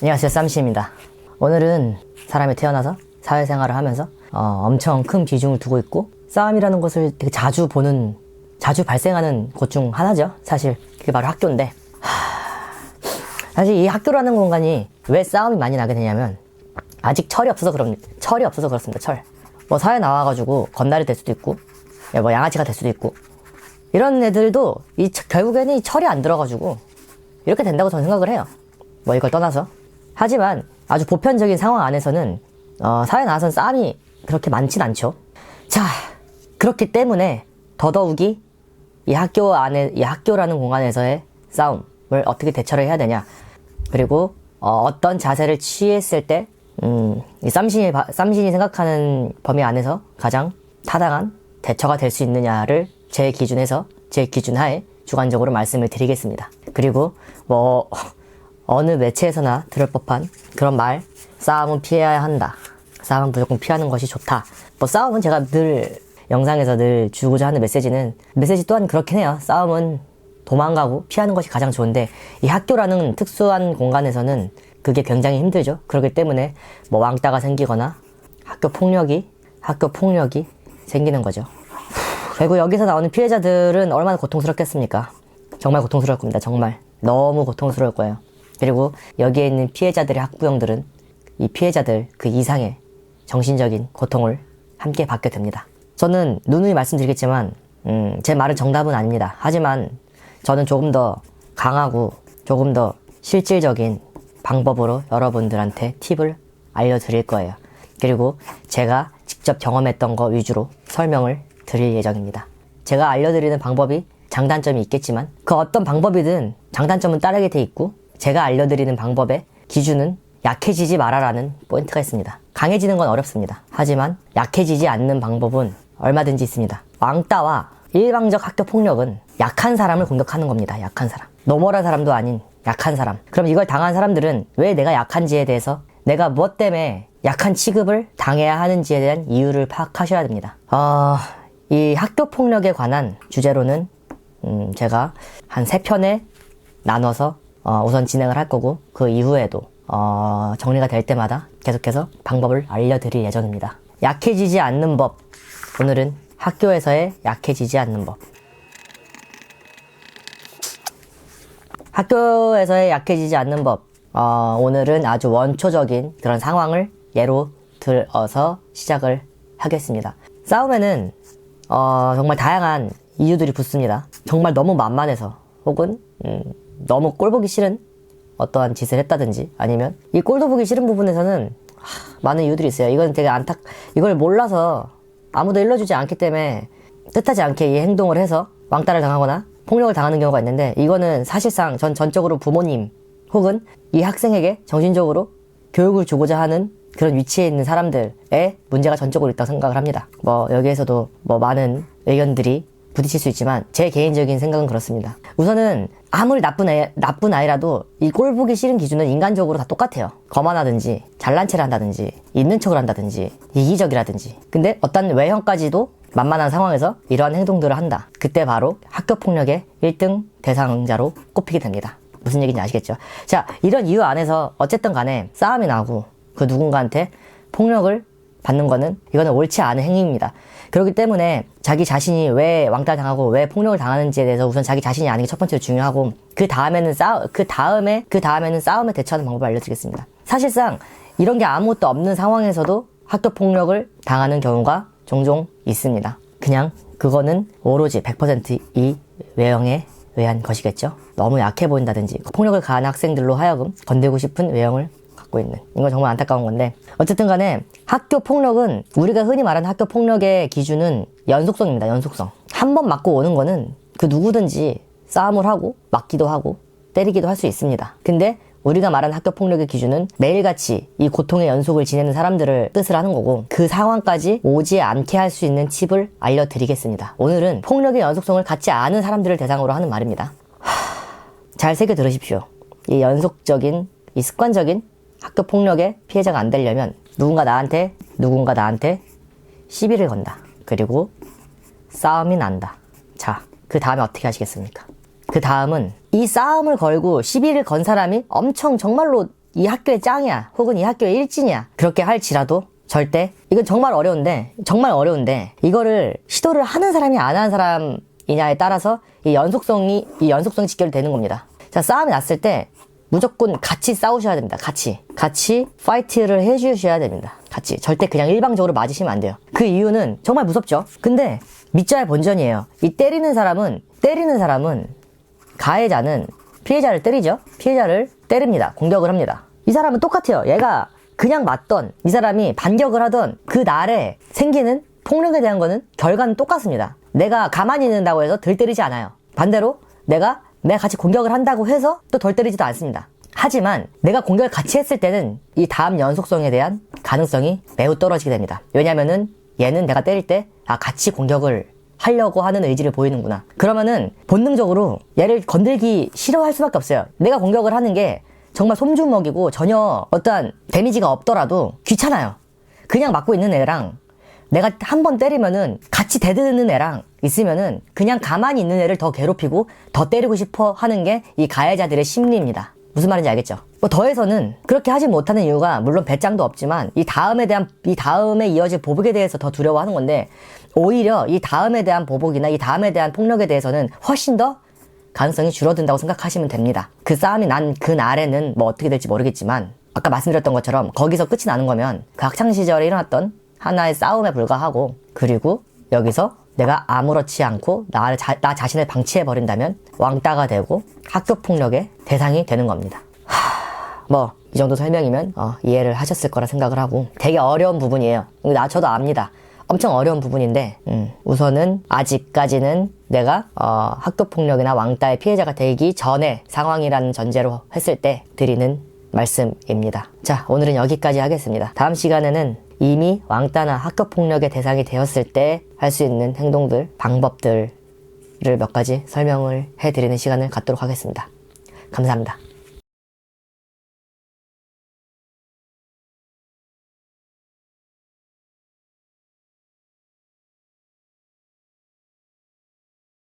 안녕하세요 쌈씨입니다. 오늘은 사람이 태어나서 사회생활을 하면서 어, 엄청 큰 비중을 두고 있고 싸움이라는 것을 되게 자주 보는 자주 발생하는 곳 중 하나죠. 사실 그게 바로 학교인데. 하... 사실 이 학교라는 공간이 왜 싸움이 많이 나게 되냐면 아직 철이 없어서 그럽니다 철이 없어서 그렇습니다 철 뭐 사회 나와가지고 건달이 될 수도 있고 야, 뭐 양아치가 될 수도 있고. 이런 애들도 이 처- 결국에는 이 철이 안 들어가지고 이렇게 된다고 저는 생각을 해요. 뭐 이걸 떠나서. 하지만 아주 보편적인 상황 안에서는 어, 사회 나와선 싸움이 그렇게 많진 않죠. 자, 그렇기 때문에 더더욱이 이 학교 안에 이 학교라는 공간에서의 싸움을 어떻게 대처를 해야 되냐. 그리고 어, 떤 자세를 취했을 때 음, 이 쌈신이 바- 쌈신이 생각하는 범위 안에서 가장 타당한 대처가 될 수 있느냐를 제 기준에서 제 기준 하에 주관적으로 말씀을 드리겠습니다. 그리고 뭐 어느 매체에서나 들을 법한 그런 말 싸움은 피해야 한다. 싸움은 무조건 피하는 것이 좋다. 뭐 싸움은 제가 늘 영상에서 늘 주고자 하는 메시지는 메시지 또한 그렇긴 해요. 싸움은 도망가고 피하는 것이 가장 좋은데 이 학교라는 특수한 공간에서는 그게 굉장히 힘들죠. 그렇기 때문에 뭐 왕따가 생기거나 학교 폭력이 학교 폭력이 생기는 거죠. 결국 여기서 나오는 피해자들은 얼마나 고통스럽겠습니까? 정말 고통스러울 겁니다. 정말 너무 고통스러울 거예요. 그리고 여기에 있는 피해자들의 학부형들은 이 피해자들 그 이상의 정신적인 고통을 함께 받게 됩니다. 저는 누누이 말씀드리겠지만 음, 제 말은 정답은 아닙니다. 하지만 저는 조금 더 강하고 조금 더 실질적인 방법으로 여러분들한테 팁을 알려드릴 거예요. 그리고 제가 직접 경험했던 거 위주로 설명을 드릴 예정입니다. 제가 알려드리는 방법이 장단점이 있겠지만 그 어떤 방법이든 장단점은 따르게 돼 있고 제가 알려드리는 방법의 기준은 약해지지 말아라는 포인트가 있습니다. 강해지는 건 어렵습니다. 하지만 약해지지 않는 방법은 얼마든지 있습니다. 왕따와 일방적 학교 폭력은 약한 사람을 공격하는 겁니다. 약한 사람. 노멀한 사람도 아닌 약한 사람. 그럼 이걸 당한 사람들은 왜 내가 약한지에 대해서 내가 무엇 때문에 약한 취급을 당해야 하는지에 대한 이유를 파악하셔야 됩니다. 어, 이 학교 폭력에 관한 주제로는 음, 제가 한 세 편에 나눠서 어, 우선 진행을 할 거고 그 이후에도 어, 정리가 될 때마다 계속해서 방법을 알려드릴 예정입니다. 약해지지 않는 법. 오늘은 학교에서의 약해지지 않는 법. 학교에서의 약해지지 않는 법. 어, 오늘은 아주 원초적인 그런 상황을 예로 들어서 시작을 하겠습니다. 싸움에는 어, 정말 다양한 이유들이 붙습니다. 정말 너무 만만해서 혹은 음, 너무 꼴 보기 싫은 어떠한 짓을 했다든지 아니면 이 꼴도 보기 싫은 부분에서는 하, 많은 이유들이 있어요. 이건 되게 안타 이걸 몰라서 아무도 일러주지 않기 때문에 뜻하지 않게 이 행동을 해서 왕따를 당하거나 폭력을 당하는 경우가 있는데 이거는 사실상 전 전적으로 부모님 혹은 이 학생에게 정신적으로 교육을 주고자 하는 그런 위치에 있는 사람들의 문제가 전적으로 있다고 생각을 합니다. 뭐 여기에서도 뭐 많은 의견들이 부딪힐 수 있지만 제 개인적인 생각은 그렇습니다. 우선은 아무리 나쁜 아이, 나쁜 아이라도 이 꼴 보기 싫은 기준은 인간적으로 다 똑같아요. 거만하든지 잘난 체를 한다든지 있는 척을 한다든지 이기적이라든지 근데 어떤 외형까지도 만만한 상황에서 이러한 행동들을 한다. 그때 바로 학교 폭력의 1등 대상자로 꼽히게 됩니다. 무슨 얘기인지 아시겠죠? 자, 이런 이유 안에서 어쨌든 간에 싸움이 나고 그 누군가한테 폭력을 받는 거는 이거는 옳지 않은 행위입니다. 그렇기 때문에 자기 자신이 왜 왕따 당하고 왜 폭력을 당하는지에 대해서 우선 자기 자신이 아는 게 첫 번째로 중요하고 그 다음에는 싸, 그 다음에 그 다음에는 싸움에 대처하는 방법을 알려드리겠습니다. 사실상 이런 게 아무것도 없는 상황에서도 학교 폭력을 당하는 경우가 종종 있습니다. 그냥 그거는 오로지 100%이 외형에 의한 것이겠죠. 너무 약해 보인다든지 폭력을 가한 학생들로 하여금 건들고 싶은 외형을 갖고 있는 이건 정말 안타까운 건데 어쨌든 간에 학교 폭력은 우리가 흔히 말하는 학교 폭력의 기준은 연속성입니다. 연속성. 한 번 맞고 오는 거는 그 누구든지 싸움을 하고 맞기도 하고 때리기도 할 수 있습니다. 근데 우리가 말하는 학교 폭력의 기준은 매일같이 이 고통의 연속을 지내는 사람들을 뜻을 하는 거고 그 상황까지 오지 않게 할 수 있는 팁을 알려드리겠습니다. 오늘은 폭력의 연속성을 갖지 않은 사람들을 대상으로 하는 말입니다. 잘 새겨 들으십시오. 이 연속적인, 이 습관적인 학교 폭력의 피해자가 안 되려면 누군가 나한테, 누군가 나한테 시비를 건다. 그리고 싸움이 난다. 자, 그 다음에 어떻게 하시겠습니까? 그 다음은 이 싸움을 걸고 시비를 건 사람이 엄청 정말로 이 학교의 짱이야 혹은 이 학교의 일진이야 그렇게 할지라도 절대 이건 정말 어려운데 정말 어려운데 이거를 시도를 하는 사람이 안 하는 사람이냐에 따라서 이 연속성이 이 연속성이 직결되는 겁니다. 자 싸움이 났을 때 무조건 같이 싸우셔야 됩니다. 같이 같이 파이트를 해주셔야 됩니다. 같이 절대 그냥 일방적으로 맞으시면 안 돼요. 그 이유는 정말 무섭죠. 근데 밑자의 본전이에요. 이 때리는 사람은 때리는 사람은 가해자는 피해자를 때리죠. 피해자를 때립니다. 공격을 합니다. 이 사람은 똑같아요. 얘가 그냥 맞던 이 사람이 반격을 하던 그 날에 생기는 폭력에 대한 거는 결과는 똑같습니다. 내가 가만히 있는다고 해서 덜 때리지 않아요. 반대로 내가 내가 같이 공격을 한다고 해서 또 덜 때리지도 않습니다. 하지만 내가 공격을 같이 했을 때는 이 다음 연속성에 대한 가능성이 매우 떨어지게 됩니다. 왜냐면은 얘는 내가 때릴 때 아 같이 공격을 하려고 하는 의지를 보이는구나. 그러면은 본능적으로 얘를 건들기 싫어할 수밖에 없어요. 내가 공격을 하는 게 정말 솜주먹이고 전혀 어떠한 데미지가 없더라도 귀찮아요. 그냥 맞고 있는 애랑 내가 한 번 때리면은 같이 대드는 애랑 있으면은 그냥 가만히 있는 애를 더 괴롭히고 더 때리고 싶어 하는 게 이 가해자들의 심리입니다. 무슨 말인지 알겠죠? 뭐 더해서는 그렇게 하지 못하는 이유가 물론 배짱도 없지만 이 다음에 대한 이 다음에 이어질 보복에 대해서 더 두려워하는 건데 오히려 이 다음에 대한 보복이나 이 다음에 대한 폭력에 대해서는 훨씬 더 가능성이 줄어든다고 생각하시면 됩니다. 그 싸움이 난 그 날에는 뭐 어떻게 될지 모르겠지만 아까 말씀드렸던 것처럼 거기서 끝이 나는 거면 그 학창 시절에 일어났던 하나의 싸움에 불과하고 그리고 여기서 내가 아무렇지 않고 나를 자- 나 자신을 방치해 버린다면 왕따가 되고 학교 폭력의 대상이 되는 겁니다. 뭐이 정도 설명이면 어, 이해를 하셨을 거라 생각을 하고 되게 어려운 부분이에요. 나 저도 압니다. 엄청 어려운 부분인데 음, 우선은 아직까지는 내가 어, 학교 폭력이나 왕따의 피해자가 되기 전에 상황이라는 전제로 했을 때 드리는 말씀입니다. 자 오늘은 여기까지 하겠습니다. 다음 시간에는 이미 왕따나 학교 폭력의 대상이 되었을 때 할 수 있는 행동들, 방법들을 몇 가지 설명을 해드리는 시간을 갖도록 하겠습니다. 감사합니다.